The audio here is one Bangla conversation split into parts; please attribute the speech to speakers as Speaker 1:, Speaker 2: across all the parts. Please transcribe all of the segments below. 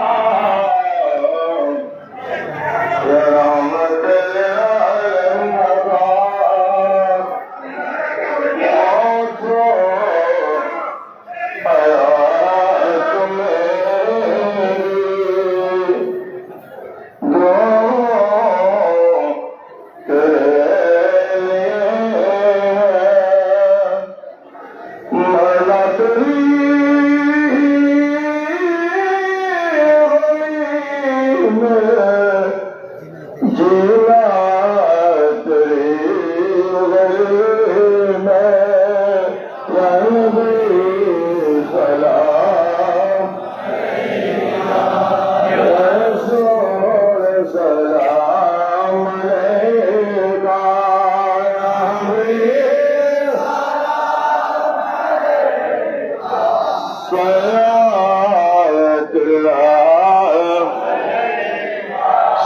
Speaker 1: Ah.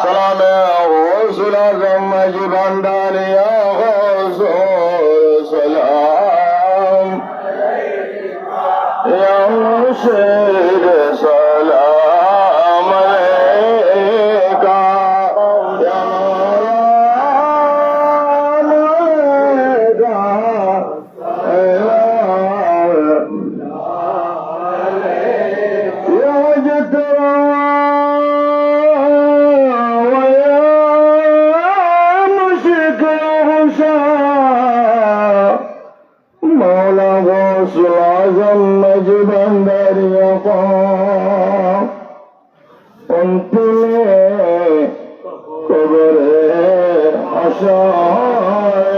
Speaker 1: أكرمنا الرسل ثم جبنا يا رسول سلام يا مرسل অসহায়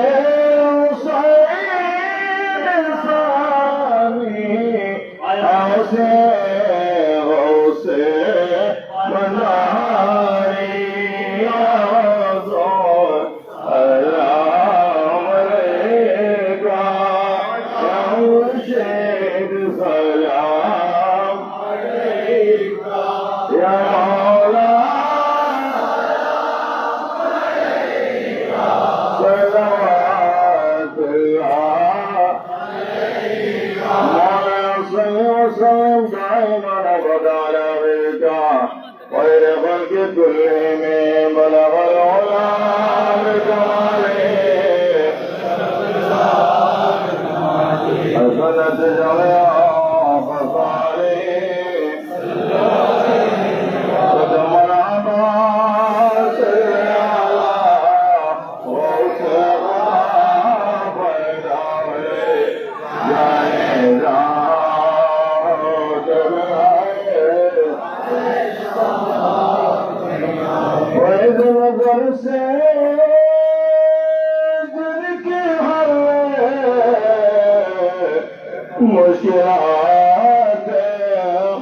Speaker 1: مشکلات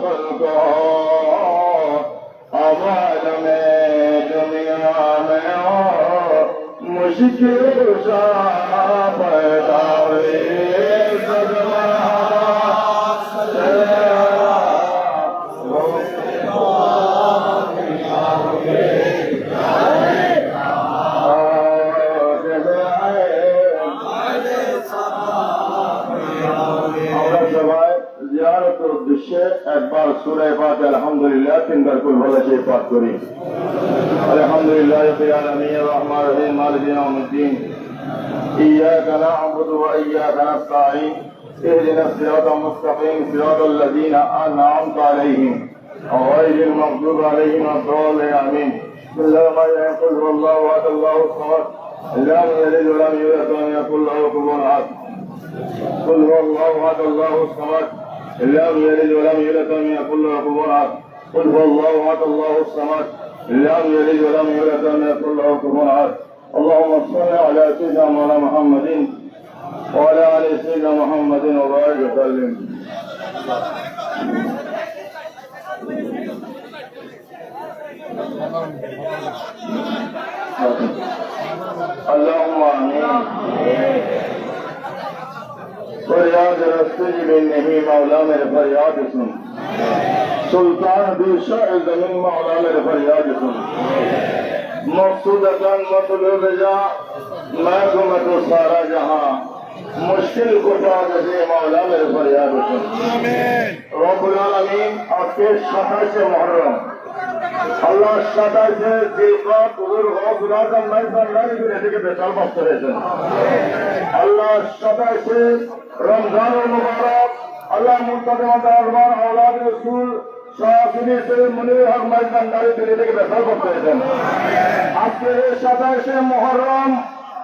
Speaker 1: خلق آباد میں دنیا میں مشکل صاحب উদ্দেশ্যে একবার সুরায় পাঠ আলহামদুলিল্লাহ তিনবার কুল ভালো সেই পাঠ করি আলহামদুলিল্লাহ اهدنا الصراط المستقيم صراط الذين عليهم غير المغضوب عليهم الله الصمد. لم يلد ولم يولد ولم يكن له كفوا قل هو الله الله الصمد. لم يلد ولم يولد ولم يكن له كفوا أحد. قل هو الله أحد الله الصمد. لم يلد ولم يولد ولم يكن له كفوا أحد. اللهم صل على سيدنا مولانا محمد وعلى آل سيدنا محمد وبارك وسلم. اللهم آمين. فریاد رستے بھی نہیں مولا میرے فریاد سن۔ سلطان بھی شاہ زمین مولا میرے فریاد سن۔ مقصود اکان مطلوب جا میں گمت مطلب سارا جہاں۔ مشکل کشا جیسے مولا میرے فریاد سن۔ رب العالمین اپنے کے شہر سے محرم۔ আল্লাহ সাতাশে জিলকাত হুজুর গফুর আজম মেহমান করে থেকে বেতাল বাস্ত হয়েছেন আল্লাহ সাতাশে রমজানুল মুবারক, আল্লাহ মুস্তাকিম আজমান আওলাদ রাসূল হক মুহররম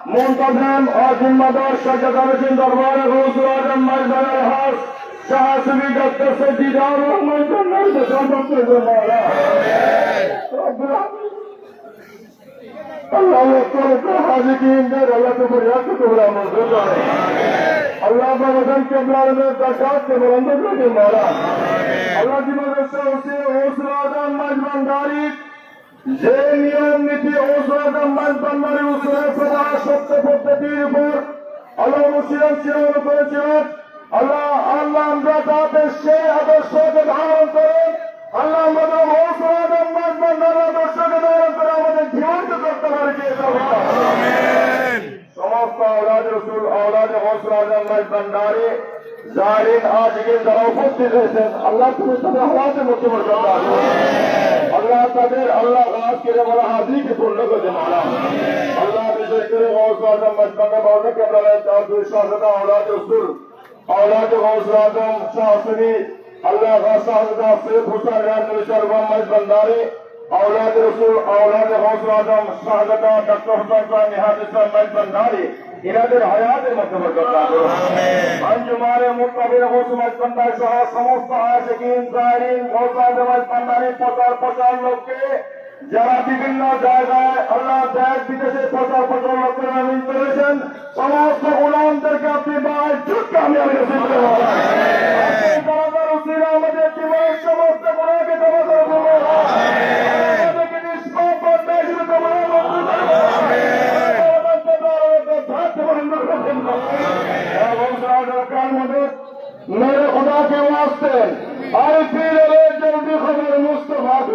Speaker 1: মুনতাজিম ও জিম্মাদার সজ্জাদ দরবারে হক শাহসুবি ডক্টর সজিদার রহমান জন্নাত সম্পর্ক মারা আল্লাহ হাজিদের আল্লাহ তো বরিয়াত তোমরা মজুর করে আল্লাহ বদন के بلال में दरखास्त के बुलंद करके मारा अल्लाह की যে নিয়ম নীতি ঔষধ সত্য পদ্ধতির উপর আল্লাহ মুসিরাম করেছিলেন আল্লাহ আল্লাহ আমরা তাদের সে আদর্শকে ধারণ করেন আল্লাহ আমাদের মৌসুমের আদর্শকে ধারণ করে আমাদের জীবন্ত করতে পারে যে সমস্ত আওলাদ রসুল আওলাদ হসরাজ ভান্ডারে জারিন আজকে যারা উপস্থিত হয়েছেন আল্লাহ তুমি তাদের হালাতে মুসিবত করতে আল্লাহ তাদের আল্লাহ গাছ করে বলা হাজিকে পূর্ণ করে মারা আল্লাহ বিশেষ করে মৌসুম আজম মজমানা বাউলাকে আমরা তার দুই সহযোগিতা আওলাদ রসুল أولاد غوثات شاصري الله غصاد غصير حسن رحمة الشرب محمد بنداري أولاد رسول أولاد غوثات شاهدت دكتور حسن نهاد الشرب محمد بنداري ইনাদের হায়াতের মাধ্যমে আঞ্জুমারে মুক্তাবির হোসমাজ পান্ডায় সহ সমস্ত আশিকিন জাহিরিন গৌতাজ পান্ডারি প্রচার প্রচার লোককে যারা বিভিন্ন জায়গায় আল্লাহ দেশ বিদেশে প্রচার প্রচার করেছেন সমস্ত গোলামদেরকে আপনি আমাদের জীবনের সমস্ত গুণাকে